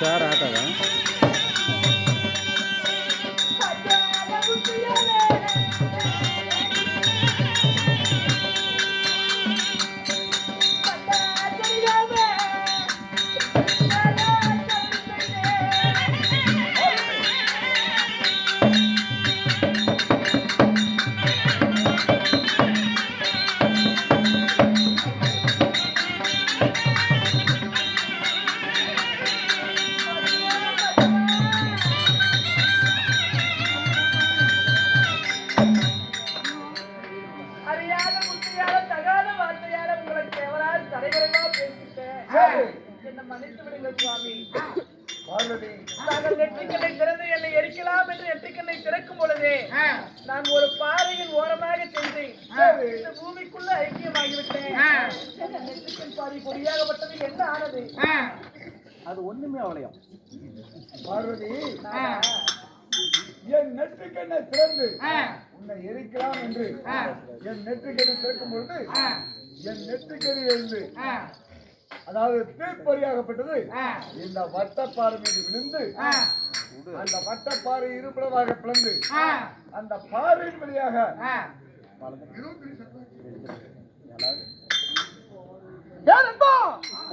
Sir நெற்றிக்கண்ணை திறந்து உன்னை எரிக்கலாம் என்று. என் நெற்றிக்கண்ணை திறக்கும் பொழுது என் நெற்றிக்கணி எழுந்து. அதாவது தீப்பொறியாகப்பட்டது. இந்த வட்டப்பாறை மீது விழுந்து அந்த வட்டப்பாறை இருப்பிடமாக பிளந்து அந்த பாறையின் வழியாக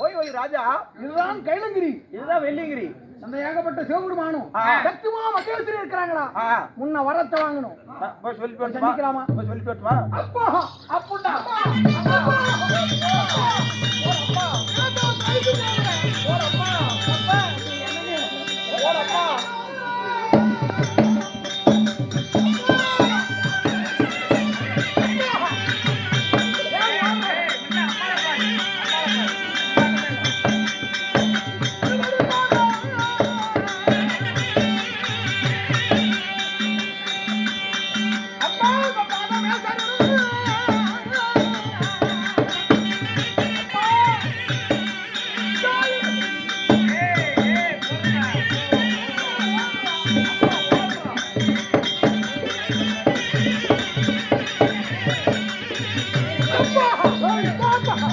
ஓய் ஓய் ராஜா. இதுதான் கைலங்கிரி. இதுதான் வெள்ளிங்கிரி. அந்த ஏகப்பட்ட சிவகுடுமானும் ஆ. சத்துமா மகேஸ்வரி இருக்கிறாங்களா முன்ன வரத்தை வாங்கணும்? சந்திக்கலாமா? போய் சொல்லிட்டு வரட்டுமா? அப்பா அப்பா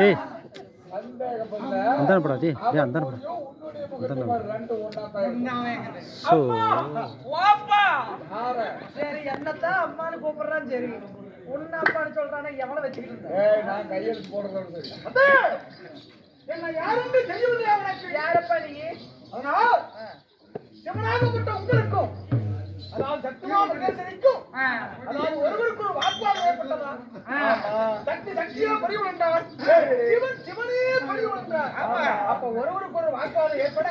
ஏய். அந்தான படா டேய் டேய் அந்தான படா. சோ. வாப்பா. சரி என்னத்தான் அம்மான்னு கூப்பிடுறான் சரி. உன்ன அப்பான்னு சொல்றானே எவனை வச்சுக்கிட்டு? ஏய், நான் கையெழுத்து போடுறது என்ன யாருன்னு தெரியவில்லை அவனுக்கு யாரப்பா நீ? அதனால் சிவனாகப்பட்ட உங்களுக்கும் அதாவது சத்துமா மகேஸ்வரிக்கும் அதாவது ஒருவருக்கு ஒரு வாக்குவாதம் ஏற்பட்டதா? சக்தி சக்தியா பறிவு என்றார் சிவன் அப்ப ஒருவருக்கு ஒரு வாக்குவாதம் ஏற்பட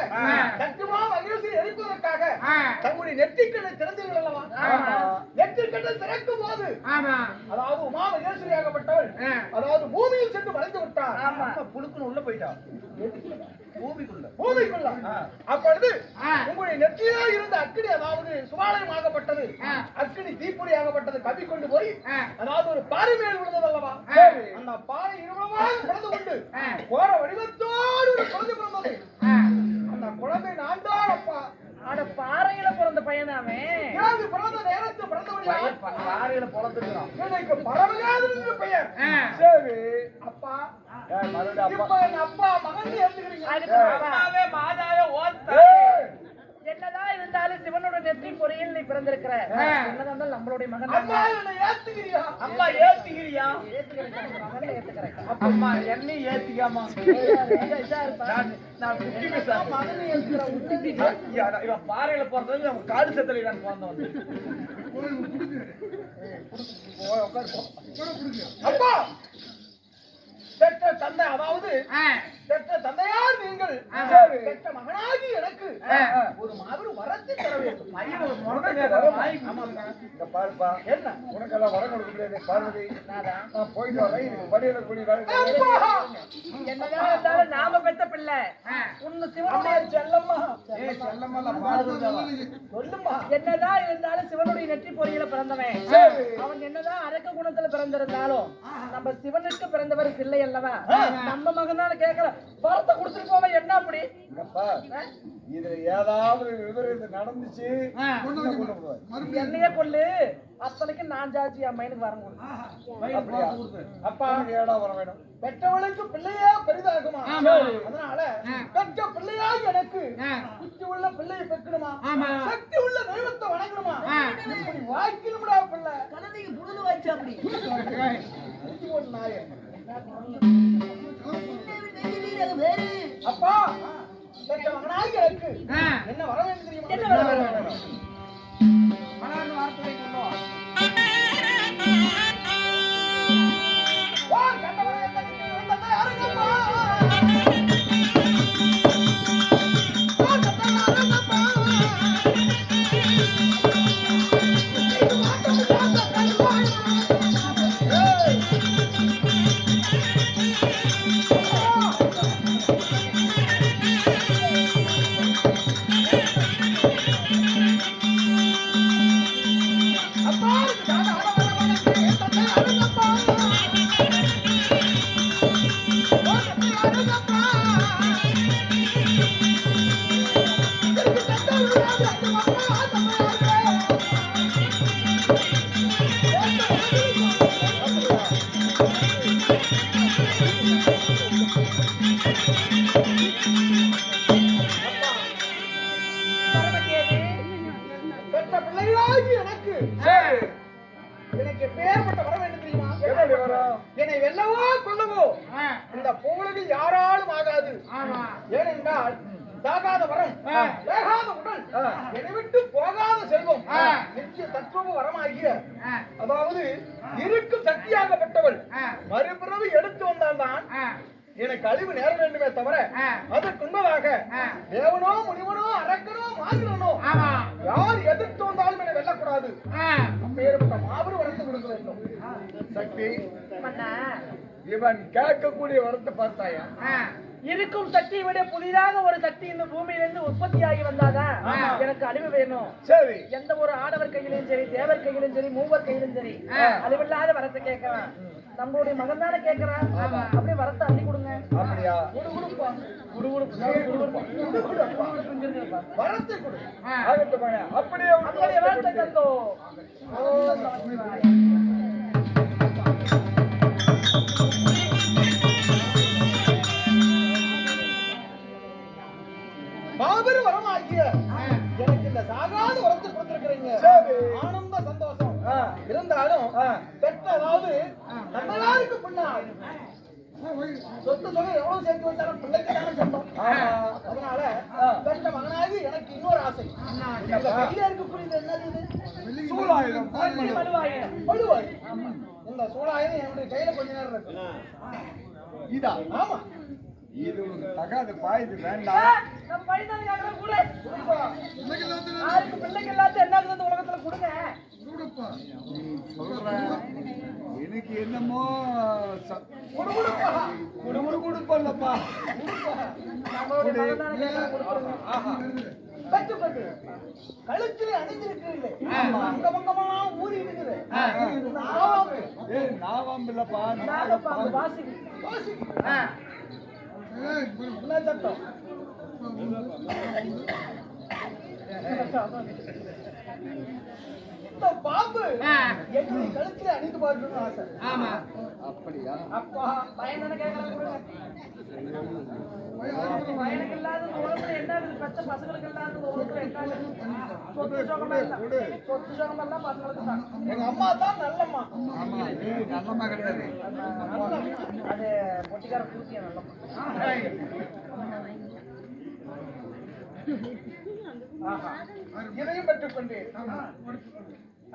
சத்துமா மகேஸ்வரி எரிப்பதற்காக தங்களுடைய நெற்றிக்கண்ணை திறந்தீர்கள் அல்லவா? திறக்கும் போது அதாவது உமா மகேஸ்வரி ஆகப்பட்டவள் அதாவது பூமியில் சென்று மறைந்து விட்டார். புழுக்குன்னு உள்ள போயிட்டா பூமிக்குள்ள. அப்பொழுது உங்களுடைய நெற்றியிலே இருந்த அக்கினி அதாவது சுவாலயமாகப்பட்டது. அக்கினி தீப்பொறி ஆகப்பட்டது கவி கொண்டு போய் அதாவது ஒரு பாறை மேல் விழுந்தது அல்லவா அந்த பாறை இருவமாக பிறந்து கொண்டு கோர வடிவத்தோடு ஒரு குழந்தை பிறந்தது. அந்த குழந்தை நான் தான் அப்பா. அட பாறையில பிறந்த பையனாமே பிறந்த நேரத்து பிறந்தவழியாக பாறையில எனக்கு பரவலாத பெயர். சரி. அப்பா அப்பா. மகன் ஏத்துக்கிறீங்க? அதுக்கு மாதாவே மாதாவே ஓத்த ஏய், என்னதான் இருந்தாலும் சிவனோட நெற்றி பொறியில் நீ பிறந்திருக்கிற. என்னதான் நம்மளுடைய மகன் அம்மா என்னை ஏத்துக்கிறியா? அம்மா ஏத்துக்கிறியா? அம்மா என்னையும் ஏத்திக்காமா நான் இவன் பாறையில போறது நம்ம காடு செத்தலை நான் அப்பா! பெற்ற தந்தை அதாவது பெற்ற தந்தையார் நீங்கள். பெற்ற எனக்கு ஒரு மாபெரும் வரத்தை தர வேண்டும். பையன் ஒரு இந்த பாருப்பா என்ன? உனக்கெல்லாம் வரம் கொடுக்க முடியாது பார்வதி நான் போயிட்டு வரேன். படியில கூடி! என்னதான் இருந்தாலும் நாம பெத்த பிள்ளை. உன்னு சிவனுடைய செல்லம்மா. சொல்லும்மா. என்னதான் இருந்தாலும் சிவனுடைய நெற்றி பொறியில பிறந்தவன். அவன் என்னதான் அரக்க குணத்துல பிறந்திருந்தாலும் நம்ம சிவனுக்கு பிறந்தவர் பிள்ளை அல்லவா? நம்ம மகனால கேட்கல பரத்தை கொடுத்துட்டு போவன். என்ன அப்படி? இதுல ஏதாவது விபரீதம் நடந்துச்சு என்னையே கொல்லு. அத்தனைக்கு நான் ஜாச்சி என் மைனுக்கு வரம் கொடு அப்பா ஏடா வர வேணும். பெற்றவளுக்கு பிள்ளையா பெரிதாகுமா. அதனால பெற்ற பிள்ளையா எனக்கு? புத்தி உள்ள பிள்ளையை பெக்கணுமா? சக்தி உள்ள தெய்வத்தை வணங்கணுமா? வாய்க்கணும்டா பிள்ளை. கணதிக்கு புழுது வச்சு அப்படி? நாயே. அப்பா பெற்ற என்ன வர வேண்டும் தெரியுமா? என்ன வர வேண்டும்? வா, வேண்டுமே தவிர அதற்கு முன்பதாக தேவனோ முனிவனோ அரக்கனோ மாதிரனோ யார் எதிர்த்து வந்தாலும் என்னை வெல்லக்கூடாது. அப்பேற்பட்ட மாபெரும் வரத்தை கொடுக்க வேண்டும். சக்தி இவன் கேட்கக்கூடிய வரத்தை பார்த்தாயா? இருக்கும் சக்தியை விட புதிதாக ஒரு சக்தி இந்த பூமியிலிருந்து உற்பத்தி ஆகி வந்தாதான் எனக்கு அழிவு வேணும் சரி எந்த ஒரு ஆடவர் கையிலும் சரி தேவர் கையிலும் சரி மூவர் கையிலும் சரி அழிவில்லாத வரத்தை கேட்கறான் நம்மளுடைய மகன் தானே கேட்கறான் அப்படியே வரத்தை அள்ளி கொடுங்க அப்படியா வரத்தை கொடு. அப்படியே அப்படியே வரத்தை தந்தோ சொத்து சொகம் எவ்வளவு சேர்த்து வச்சாலும் பிள்ளைக்கு தானே சொந்தம் ஆமா. அதனால பெற்ற மகனாகி எனக்கு இன்னொரு ஆசை. இந்த கையில இருக்கக்கூடியது என்னது சூழாயுதம் என்னுடைய கையில கொஞ்ச நேரம் இருக்கு. இதா? ஆமா. இது ஒரு தகாத பாயுது வேண்டாம். பிள்ளைக்கு எல்லாத்தையும் என்ன உலகத்துல? கொடுங்க. எனக்கு என்னமோ குடுப்பல்லப்பா. பெற்று பெற்று கழுத்தில் அணிந்திருக்கிறீர்கள் அங்க பக்கமெல்லாம் ஊறி இருக்குது. ஏய் நாவாம்பில்லப்பா நாகப்பாம்பு வாசிக்கு. வாசிக்கு. என்ன சட்டம் இந்த பாம்பு. என்னுடைய கழுத்தில் அணிந்து பார்க்கணும்னு ஆசை. அப்படியா? அப்பா பையன் கேட்கறான், கொடுங்க. பையனுக்கு இல்லாத உலகத்துல என்ன? பெத்த பசங்களுக்கு இல்லாத உலகத்துல என்ன? சொத்து சுகம். சொத்து சுகம் எல்லாம் பசங்களுக்கு தான். எங்க அம்மா தான் நல்லம்மா. ஆமா கிடையாது அது பொட்டிக்கார பூத்தியா நல்ல ஆஹா. இதையும் பெற்றுக்கொண்டேன்.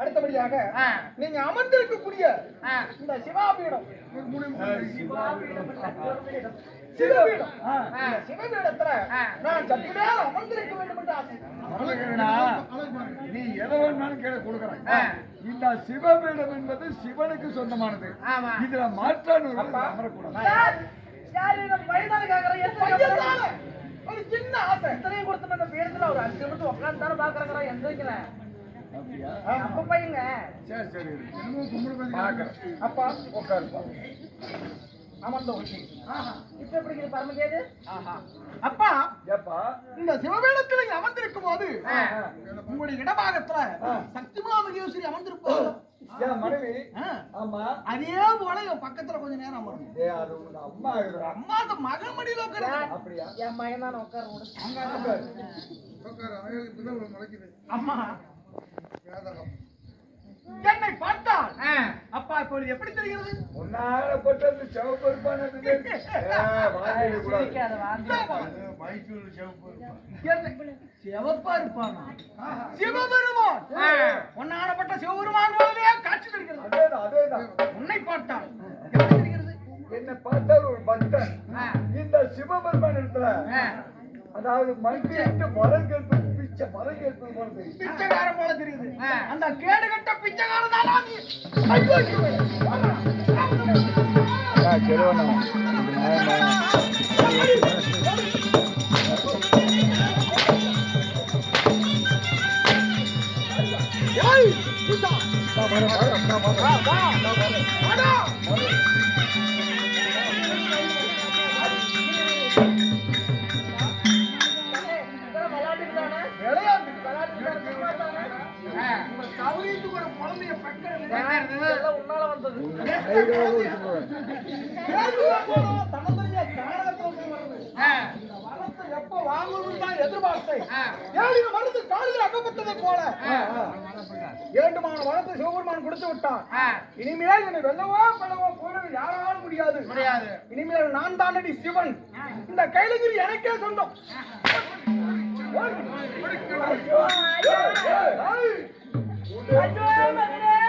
அடுத்தபடியாக. நீங்க அமர்ந்திருக்கக்கூடிய. இந்த சிவாபீடம். சிவபீடம். சிவபீடத்துல நான் நேரம் அமர்ந்திருக்க வேண்டும் என்று ஆசை. நீ எதை வேணாலும் கேள கொடுக்குறேன். இந்த சிவபீடம் என்பது சிவனுக்கு சொந்தமானது. இதுல மாற்றான் அமரக்கூடாது. ஒரு சின்ன ஆசை. இத்தனையும் கொடுத்து பீடத்துல ஒரு அஞ்சு நிமிஷம் உட்காந்து பாக்குறேன் எந்த வைக்கல அப்படியா அப்ப பையங்க. சரி சரி. பார்க்கறேன் அப்பா. உட்காருப்பா. அமர்ந்த உச்சி இப்ப எப்படி இருக்குது பரமகேது அப்பா ஏப்பா? இந்த சிவபீடத்தில் நீங்க அமர்ந்திருக்கும் போது உங்களுடைய இடபாகத்துல சக்திமா மகேஸ்வரி அமர்ந்திருப்போம் என் மனைவி? ஆமா. அதே போல என் பக்கத்துல கொஞ்ச நேரம் அமரணும் ஏ அது உங்க அம்மா. அம்மா அந்த மகன் மடியில உட்காரு அப்படியா? என் மகன் தான் உட்கார அம்மா. என்னை பார்த்தால்? அப்பா இப்பொழுது எப்படி தெரிகிறது? சிவப்பு இருப்பானது வாங்கிட கூடாது. என்னை- சிவப்பா இருப்பானா. சிவபெருமான். பொன்னாடப்பட்ட சிவபெருமான் காட்சி தருகிறது. அதேதான் அதேதான். உன்னை பார்த்தால். எப்படி தெரிகிறது? என்ன பார்த்த ஒரு பக்தன். இந்த சிவபெருமான் இடத்துல அதாவது மங்கிட்டு மரம் கேட்பது பிச்சை மரம் கேட்பது போல தெரியும் பிச்சைக்காரன் போல தெரியுது அந்த கேடு கட்ட பிச்சைக்காரன் தானா நீ கவனித்துக்கு ஒரு குழந்தைய பக்கம் உன்னால வந்தது வரத்தை எப்ப வாங்கணும்னு தான் எதிர்பார்த்தேன். ஏழு மருந்து காலில் அகப்பட்டதைப் போல வேண்டுமான வரத்தை சிவபெருமான் கொடுத்து விட்டான் இனிமேல் என்னை வெல்லவோ கொள்ளவோ போனது யாராலும் முடியாது முடியாது இனிமேல் நான் தானடி சிவன் இந்த கைலகிரி எனக்கே சொந்தம் ஏய், நல்லா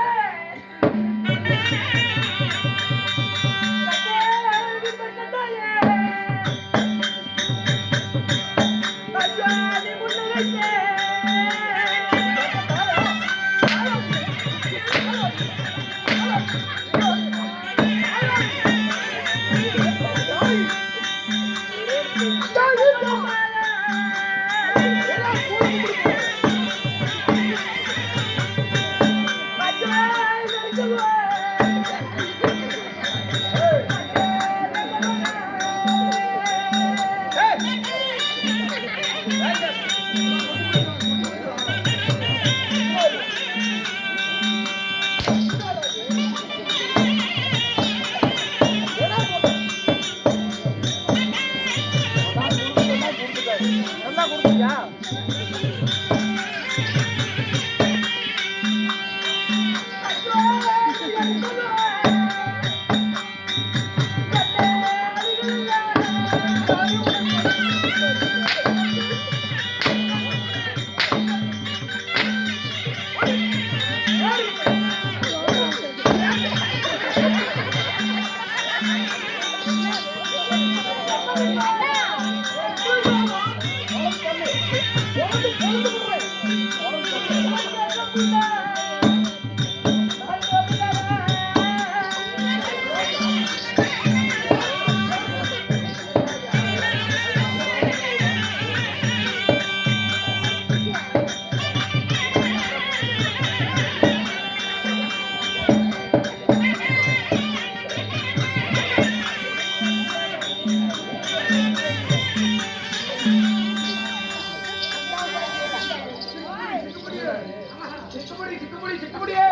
சிக்குமுடியே.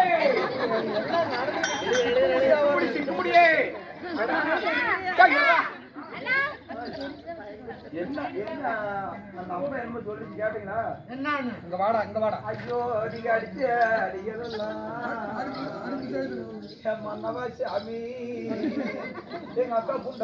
சிக்குமுடி, சிக்குமுடியே. என்ன என்ன? அந்த அம்மா என்ன சொல்லி கேட்டீங்களா? என்னன்னு? இங்க வாடா இங்க வாடா. ஐயோ நீங்க அடிச்ச அடிக்கிறதெல்லாம். என் மன்னவா சாமி. எங்க அக்கா புண்ட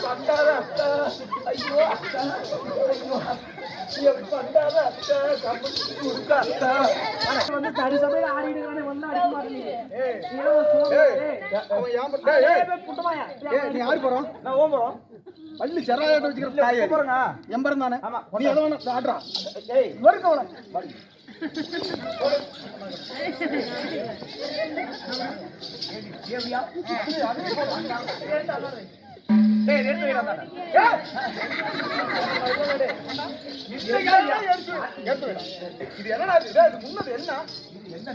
நெஞ்சு அப்படியே இவன் இவன் அடிச்சு அவங்க அக்கா பொண்ணு ஏய் அக்கா ஐயோ அக்கா என் பண்டாத அக்கா கம்பெனி கொடுக்க அக்கா வந்து தடி சபையில ஆடிட்டு இருக்கானே வந்து அடிக்க மாட்டேங்க ஏய் ஏய் ஏய், ஏய் ஏய், ஏய், நீ யாரு போறோம் நான் ஓம்பறோம் பள்ளி செராயாட்ட வச்சுக்கிற தாய் போறங்க எம்பரம் தானே ஆமா. நீ எதை வேணா ஆடுறா ஏய் வருக்கு அவன ஏவியா இது என்னடா இது முன்னது என்ன என்ன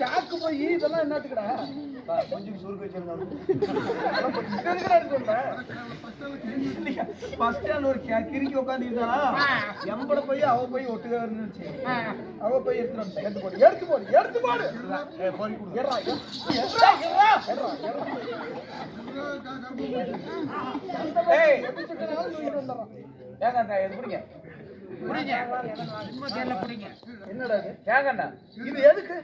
சாக்கு போய் இதெல்லாம் என்னத்துக்கடா கொஞ்சம் சுருக்கு வச்சிருங்க. கொஞ்சம் ஒரு கி- கிறுக்கி உட்கார்ந்துக்கிட்டானா, எம்பட போய் அவ போய் ஒட்டுக்க இருந்துச்சு. அவ போய் எடுத்துட்டு வந்துட்டா. எடுத்து போடு, எடுத்து போடு, எடுத்து போடு. என்னடா இது எதுக்கு?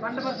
மண்டபம்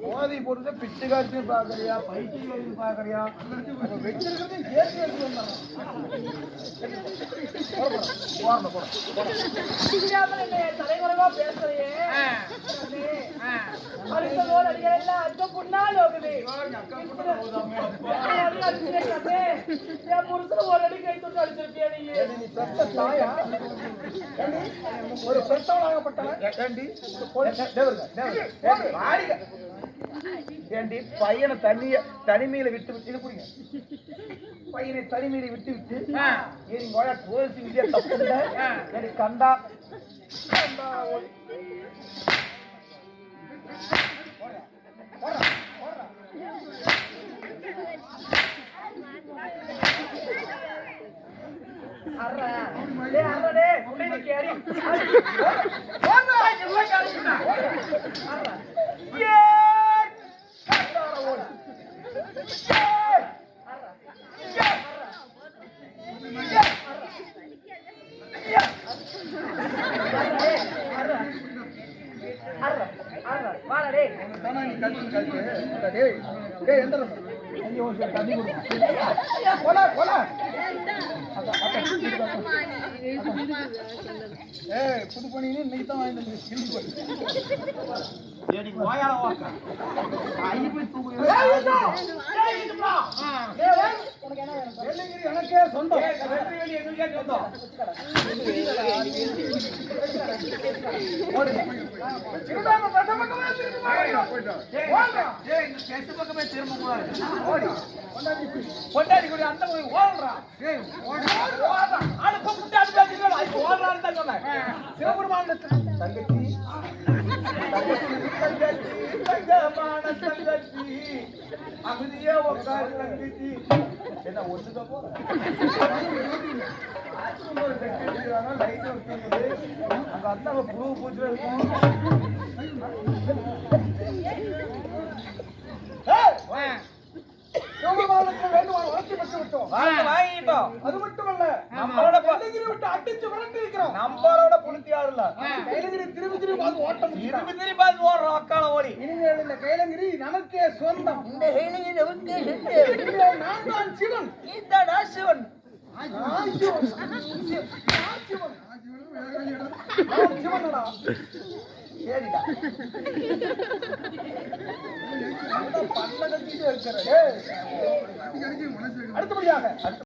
போதை பொருள் பிச்சை காட்சி பாக்குறியா பைத்தியம் காட்சி பாக்குறியா? அப்ப வச்சிருக்கிறது ஏற்றி எடுத்து வந்தாங்க. தலைகுறைவா பேசுறியே. ஒரு அடி ஏண்டி, பையனை தனிய தனிமையில விட்டு விட்டு இது புரியுங்க பையனை தனிமையில விட்டு விட்டு ஏன் கோயா டுவெல்த் விஜய தப்பு இல்ல ஏண்டி கண்டா? கண்டா ஓடி. டேய், முன்னாடி கேரி. போடா, எல்லாம் கரைக்குண்டா. அர்றா. ஏய், கண்டாட ஓடு. ஏய், அர்றா. ஏய். அர்றா. அர்றா. அர்றா. வாடா டேய். தானா நீ கட்டு கட்டு டேய் டேய் எந்த ஐயோ சரி தண்ணி குடு போல போல புது பண்ணி இன்னைக்கு தான் வாங்கிட்டு வந்து கிழிச்சு போய் ஏடி வாயால வாக்கா ஐயோ போய் தூக்கு ஏய், இதோ. ஏய், இதுப்பா. ஏய், வை. வெள்ளிங்கிரி எனக்கே சொந்தம் வெள்ளிங்கிரி எங்களுக்கே சொந்தம் ஓடுங்க திருடாம பச மட்டுமே திருப்பி வாங்க. ஏய், ஏய், இந்த தெற்கு பக்கமே திரும்ப. பொண்டாட்டி கூட அந்த போய் ஓடுறா. ஏய், ஓடுறா. ஓடுறா. ஆளு பக்கம் ஓடுறான்னு தான் சொன்னேன். சிவபெருமான் தங்கச்சி அமைதியா உட்காரு தங்கச்சி. என்ன வச்சிருக்குது. அங்க அத்தாவை புழு பூச்சில இருக்கும் அது மட்டுமல்ல நம்மளோட விட்டு அடிச்சு விரட்டி இருக்கிறோம் நம்மளோட இல்ல கைலகிரி திரும்பி திரும்பி பார்த்து ஓட்டம் திரும்பி திரும்பி பார்த்து ஓடுறோம் அக்கால ஓடி. இனிமேல் இந்த கைலகிரி நமக்கே சொந்தம். இந்த அடுத்தபடியாக.